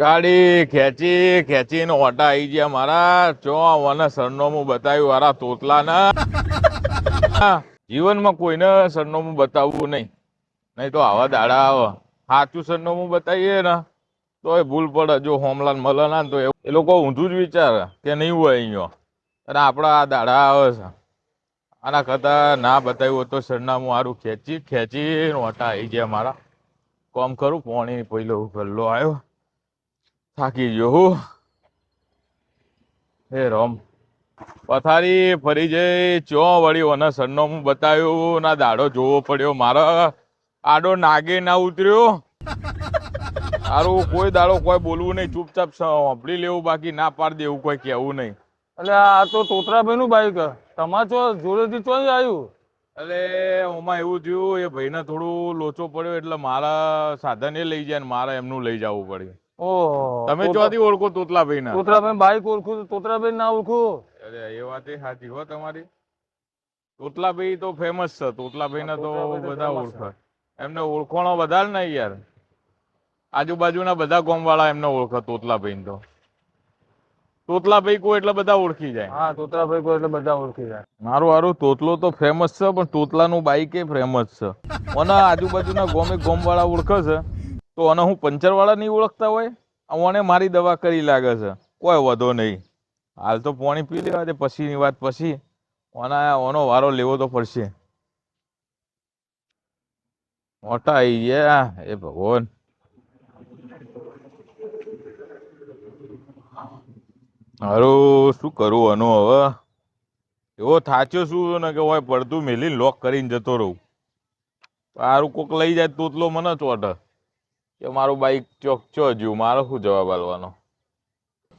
ગાડી ખેંચી ખેંચીને ઓટા આવી ગયા મારા. ચો મને સરનામું બતાવ્યું મારા તોતલાના. જીવનમાં કોઈને સરનામું બતાવવું નહીં. નહીં તો આવા દાડા આવે સાચું સરનામું બતાવીએ ને તો એ ભૂલ પડે. જો હોમલાન મલના ને તો એ- લોકો ઊંધું જ વિચારે કે નહીં હોય અહીંયા. અને આપણા આ દાડા આવે છે. આના કરતાં ના બતાવ્યું તો સરનામું સારું ખેંચી ખેંચી ઓટા આવી ગયા મારા. કોમ કરું, પોણી પહેલો પહેલો આવ્યો થાકી ગયો હું. હે રોમ પથારી ફરી જઈ ચો વળી સરનો સરનામું બતાવ્યું ના દાડો જોવો પડ્યો મારા આડો નાગે ના ઉતર્યો. સારું કોઈ દાડો કોઈ બોલવું નહીં ચૂપચાપ સાંભળી લેવું બાકી ના પાડ દેવું કોઈ કહેવું નહીં. એટલે આ તો તોતરાભાઈ નું બાઈક તમારે ચો જોડેથી ચો આવ્યું એટલે ઓમાં એવું થયું એ ભાઈને થોડું લોચો પડ્યો એટલે મારા સાધન એ લઈ જાય ને મારે એમનું લઈ જવું પડ્યું ઓહો તમે ચોથી ઓળખો તોતલા ના તોતલાભાઈ બાઈક ઓળખું તો તોતરાભાઈ ના ઓળખું. અરે એ વાત એ સાચી હો તમારી. તોતલાભાઈ તો ફેમસ છે. તોતલાભાઈ ને તો બધા ઓળખે. એમને ઓળખોણો વધારે નહીં યાર. આજુબાજુના બધા ગામ વાળા એમને ઓળખે તોતલાભાઈ ને તો. તોતલાભાઈ કોઈ એટલે બધા ઓળખી જાય. હા તોતરાભાઈ કોઈ એટલે બધા ઓળખી જાય. મારું હારું તોતલો તો ફેમસ છે પણ તોતલાનું બાઈક એ ફેમસ છે. અને આજુબાજુના ગોમે ગોમ વાળા ઓળખે છે. તો અને હું પંચર વાળા નહીં ઓળખતા હોય? ઓને મારી દવા કરી લાગે છે. કોઈ વધો નહીં. હાલ તો પાણી પી લેવા દે, પછીની વાત પછી. ઓના ઓનો વારો લેવો તો પડશે. મોટા આવી ગયા. એ ભગવાન. હારું, શું કરું આનું હવે? એવો થાચ્યો શું ને કે હોય પડતું મેલી લોક કરીને જતો રહું. સારું કોક લઈ જાય તોતલો મને ચોટે. કે મારું બાઈક ચોકચો જ્યું મારો શું જવાબ આલવાનો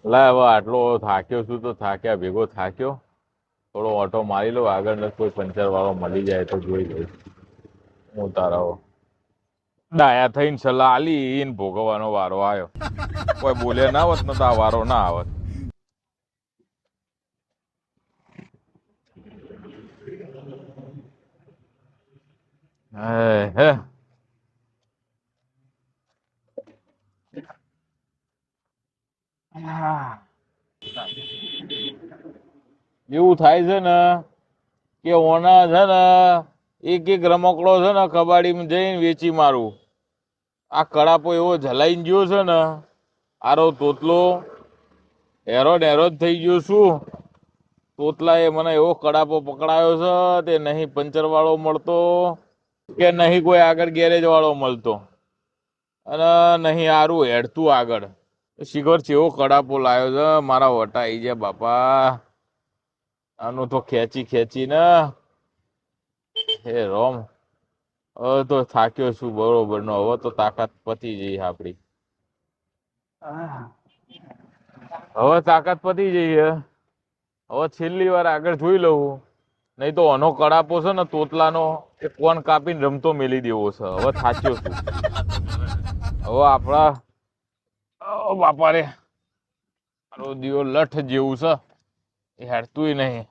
લે, હવે આટલો થાક્યો છું તો થાક્યા ભેગો થાક્યો. થોડો ઓટો મારી લો આગળ કોઈ પંચર વાળો મળી જાય તો જોઈ લઈશ હું તારા ડાયા થઈને સલાહ આલી ભોગવવાનો વારો આવ્યો. કોઈ બોલે ના હોત ને તો આ વારો ના આવત. હે હે એવું થાય છે ને, કે ઓના છે ને, એક એક રમકડો છે ને કબાડીમાં જઈને વેચી મારું. આ કડાપો એવો જલાઈને ગયો છે ને, આરો તોતલો હેરો ને જ થઈ ગયો છું. તોતલાએ મને એવો કડાપો પકડાયો છે તે નહીં પંચરવાળો મળતો કે નહીં કોઈ આગળ ગેરેજ વાળો મળતો. અને નહીં આરું હેડતું આગળ. શિખર ચેવો કડાપો લાવ્યો છે, મારા વટા આવી જાય બાપા. આનું તો ખેંચી ખેંચી ને હે રોમ. હવે તો થાક્યો છું બરોબર નો હવે તો તાકાત પતી જઈ આપડી હવે તાકાત પતી જઈએ હવે છેલ્લી વાર આગળ જોઈ લઉં. નહીં તો આનો કડાપો છે ને, તોતલાનો, એ કોણ કાપીને રમતો મેલી દેવો છે. હવે થાક્યો છું. હવે આપણા બાપા રે દીવો લઠ જેવું છે. એ હેડતું નહીં.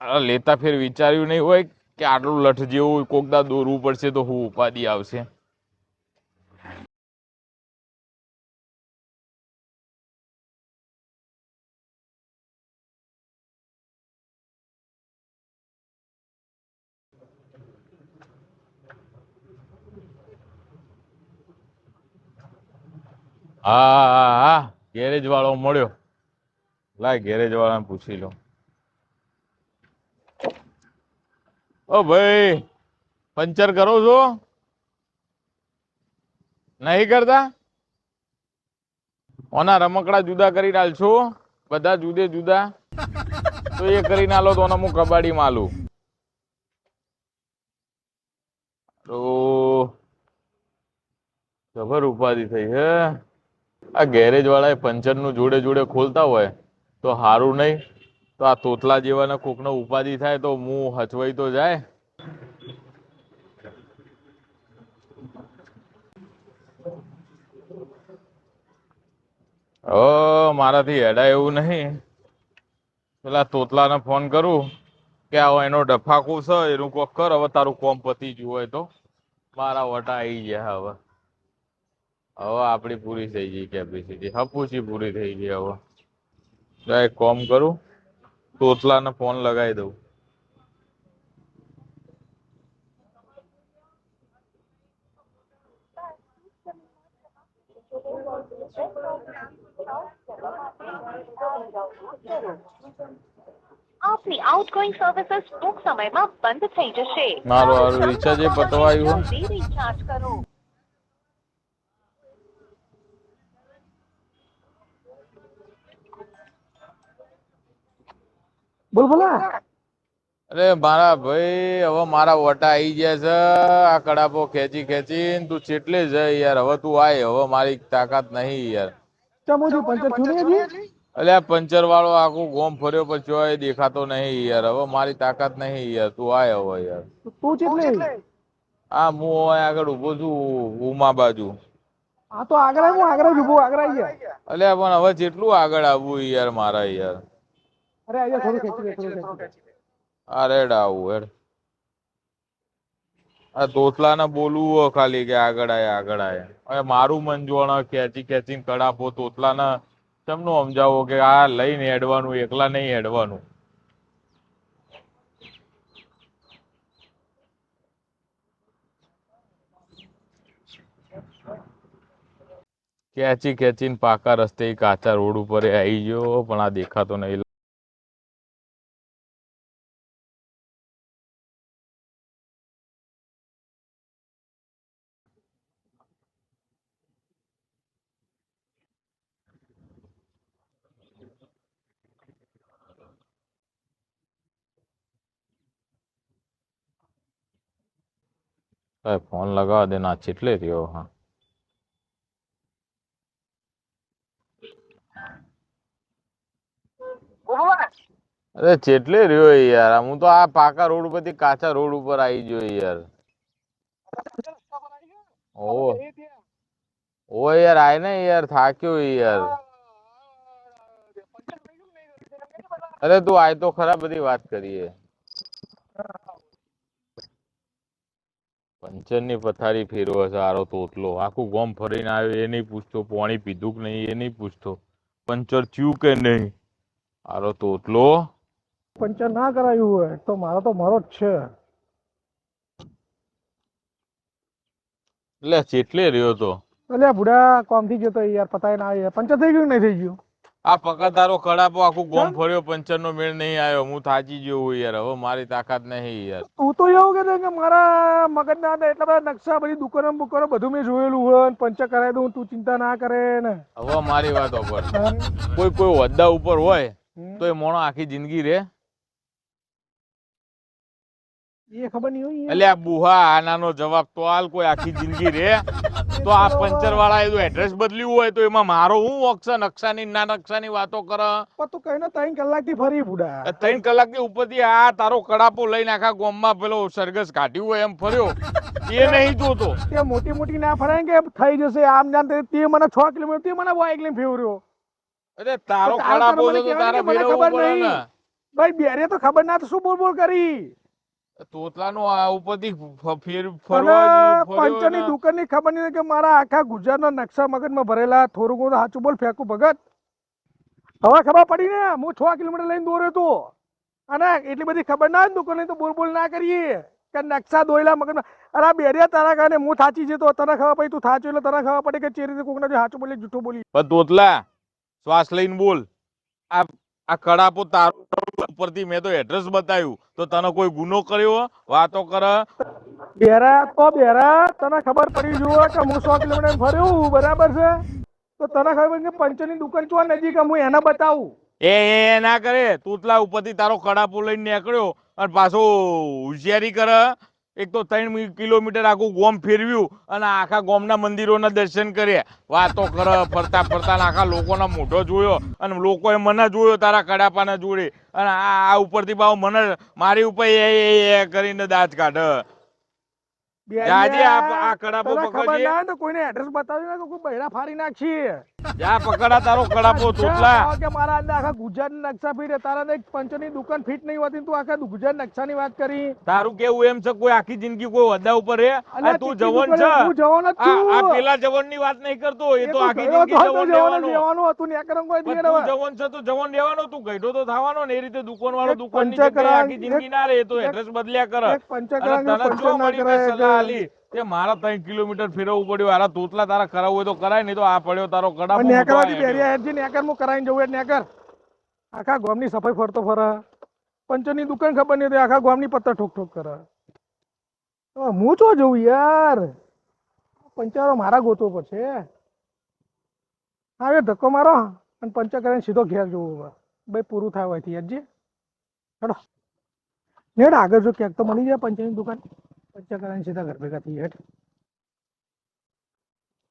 લેતા ફેર વિચાર્યું નહીં હોય કે આટલું લઠ જેવું કોકદા દોરવું પડશે તો હું ઉપાધિ આવશે હા હા હા ગેરેજ વાળો મળ્યો લાય ગેરેજ વાળાને પૂછી લો ઓ ભાઈ, પંચર કરો છો? નહીં કરતા? ઓના રમકડા જુદા કરી નાલશો બધા જુદે જુદા. તો એ કરી નાલો તો હું કબાડી માલું. તો જબર ઉપાધિ થઈ હે. આ ગેરેજ વાળા પંચરનું જોડે જોડે ખોલતા હોય તો હારું નહીં. તો આ તોતલા જેવાને કોકનો ઉપાધિ થાય તો મું હચવાઈ તો જાય. ઓ, મારાથી એડા એવું નહીં. પેલા તોતલાને ફોન કરું કે આવો એનો ડફાકુ છે, એનું કોક કર, હવે તારું કોમ પતી ગયું હોય તો. મારા વટા આવી ગયા હવે. હવે આપણી પૂરી થઈ ગઈ કેપેસિટી હપુચી પૂરી થઈ ગઈ હવે. કોમ કરું. તોતલાને ફોન લગાવી દઉં. આપની આઉટગોઈંગ સર્વિસીસ ટૂંક સમયમાં બંધ થઈ જશે. મારો રિચાર્જ એ પતવા આવ્યું હે? જલ્દી રિચાર્જ કરો. બોલ બોલા. અરે મારા ભાઈ હવે મારા વટા આવી ગયા છે. આ કડાપો ખેંચી ખેંચી તું ચેટલે જાય યાર? હવે તું આય. હવે મારી તાકાત નહીં યાર. ચમોજી પંચર નહીં હજી? અલ્યા પંચર વાળો આખું ગોમ ફર્યો પછી દેખાતો નહીં યાર. હવે મારી તાકાત નહીં યાર. તું આય હવે યાર. તું ચેટલે? આ હું હવે આગળ ઊભો છું ઉમા બાજુ. આ તો આગળ આવ્યો આગળ ઊભો આગળ આવી અલ્યા પણ હવે જેટલું આગળ આવવું યાર મારા યાર. અરે અહીંયા થોડું ખેંચી લે થોડું ખેંચી લે. આ રેડ આવું હેડ. આ તોતલાને બોલવું ખાલી કે આગળ આય આગળ આય. હવે મારું મન જોણ ખેંચી ખેંચીને કડાપો તોતલાને તમને સમજાવો કે આ લઈને હેડવાનું એકલા નહીં હેડવાનું. ખેંચી ખેંચીને પાકા રસ્તે કાચા રોડ ઉપર એ આવી ગયો પણ આ દેખાતો નહીં. ફોન લગાવવા દે ના ચેટલે રહ્યો હા અરે ચેટલે રહ્યો યાર હું તો આ પાકા રોડ ઉપરથી કાચા રોડ ઉપર આવી ગયો યાર ઓ ઓ યાર આય ને યાર થાક્યો યાર અરે તું આય તો ખરા બધી વાત કરીએ પંચરની પથારી ફેરવો આરો તોતલો. આખું ગોમ ફરીને આવ્યો એ નહીં પૂછતો પાણી પીધું કે નહીં એ નહીં પૂછતો. પંચર થયું કે નહીં? આરો તોતલો. પંચર ના કરાયું હોય તો મારો તો મારો જ છે. એટલે ચેટલે રહ્યો તો? એટલે બુડા કોમથી ગયો તો યાર પતાય ના પંચર થઈ ગયું નહીં થઈ ગયું? આ પકડદારો કડાપો આખું ગોમ ફર્યો પંચર નો મેળ નહીં આવ્યો. હું થાચી ગયો હું યાર. હવે મારી તાકાત નહીં યાર. તું તો એવું કે કે મારા મગજના અંદર એટલા બધા નકશા બધી દુકાનો બુકાનો બધું મેં જોયેલું હોય ને પંચર કરાવી દઉં તું ચિંતા ના કરે ને. હવે મારી વાત ઉપર. કોઈ કોઈ હોદ્દા ઉપર હોય તો એ મોણો આખી જિંદગી રે. એ ખબર નહીં હોય એટલે આ બુહા આનાનો જવાબ તો હાલ કોઈ આખી જિંદગી રે. તો આ પંચર વાળા એ એડ્રેસ બદલ્યું હોય તો એમાં મારો હું વોક્સ નકશાની ના નકશાની વાતો કરે? તું ને ત્રણ કલાકથી ફરી બુડા ત્રણ કલાકની ઉપરથી આ તારો કડાપો લઈને આખા ગામમાં પેલો સરઘસ કાઢ્યું હોય એમ ફર્યો. એ નહીં જોતો. તે મોટી મોટી ના ફરાય કે થઈ જશે? આમ જાન તે મને છ કિલોમીટર તે મને બાઇક લઈને ફેવર્યો. અરે તારો કડાપો તો તારા કે ખબર નહીં. ભાઈ બેરે તો ખબર ના તો શું બોલ બોલ કરી? તોતલાનું આ ઉપરથી ફેર ફરવા પંચરની દુકાનની ખબર નહીં કે મારા આખા ગુજરાતના નકશા મગજમાં ભરેલા થોડું ઘણું સાચું બોલ ફેંકું ભગત. હવે ખબર પડી ને હું છ કિલોમીટર લઈને દોર્યો તો. અને એટલી બધી ખબર ના દુકાને તો બોલ બોલ ના કરીએ. કે નકશા દોયલા મગજમાં. અરે બેરિયા તારા કારણે હું થાચી જતો તને ખબર પડી તું થાચો એટલે તને ખબર પડી કે ચેરી રીતે કોકના સાચું બોલી જૂઠું બોલી તોતલા શ્વાસ લઈને બોલ. આ આ કડાપો તારો ઉપરથી મેં તો એડ્રેસ બતાવ્યું. તો તને કોઈ ગુનો કર્યો? વાતો કરે. બેરા તો બેરા તને ખબર પડી જુઓ કે હું સો કિલોમીટર ફર્યું બરાબર છે? તો તને ખબર કે પંચરની દુકાન ચો નજીક હું એને બતાવું. એ એ ના કરે. તૂતલા ઉપરથી તારો કડાપો લઈને નીકળ્યો અને પાછો હોશિયારી કરે. એક તો ત્રણ કિલોમીટર આખું ગોમ ફેરવ્યું અને આખા ગોમના મંદિરોના દર્શન કર્યા. વાતો કર ફરતા ફરતા આખા લોકોના મોઢો જોયો અને લોકોએ મને જોયો તારા કડાપાને જોડે. અને આ આ ઉપરથી બાવ મને મારી ઉપર એ કરીને દાંત કાઢે. આજે આ કડાપો પકડીએ કોઈને એડ્રેસ બતાવી ને કોઈ બૈરા ફાડી નાખશી જા પકડા તારો કડાપો તોતલા કે મારા અંદર આખા ગુજરાત નકશા ફીટ તારા એક પંચની દુકાન ફીટ નહીં હોતી તું આખા ગુજરાત નકશાની વાત કરી. તારું કેવું એમ છે કોઈ આખી જિંદગી કોઈ હોદ્દા ઉપર રે અલ્યા, તું ચીચી છે? હું જવાન જ આ આ પેલા જવનની વાત નહીં કરતો એ તો આખી જિંદગી જવન રહેવાનો. હતું ને કોઈ તું. જવન છે તું જવાન રહેવાનો તું ગઈઢો તો થવાનો ને એ રીતે દુકાન વાળો દુકાનની આખી જિંદગી ના રહે તો એડ્રેસ બદલ્યા કરે. પંચર અને તે મારા ત્રણ કિલોમીટર ફેરવવું પડ્યું. આ તોતલા તારા કરાવવું હોય તો કરાય નહીં તો આ પડ્યો તારો કડા નેકરવાથી બેરિયા હેડજી નેકર હું કરાઈને જવું એટલે નેકર. આખા ગામની સફાઈ ફરતો ફરે. પંચરની દુકાન ખબર નહીં તો આખા ગામની પત્તર ઠોક ઠોક કરે. હું ચો જવું યાર? પંચારો મારા ગોતવો પડશે હા એ ધક્કો મારો અને પંચર કરીને સીધો ઘેર જવું ભાઈ પૂરું થાય હોયથી યાદજી ચલો નેડ આગળ જો ક્યાંક તો મળી જાય પંચરની દુકાન. પંચર કરીને સીધા पे का थी હેઠ.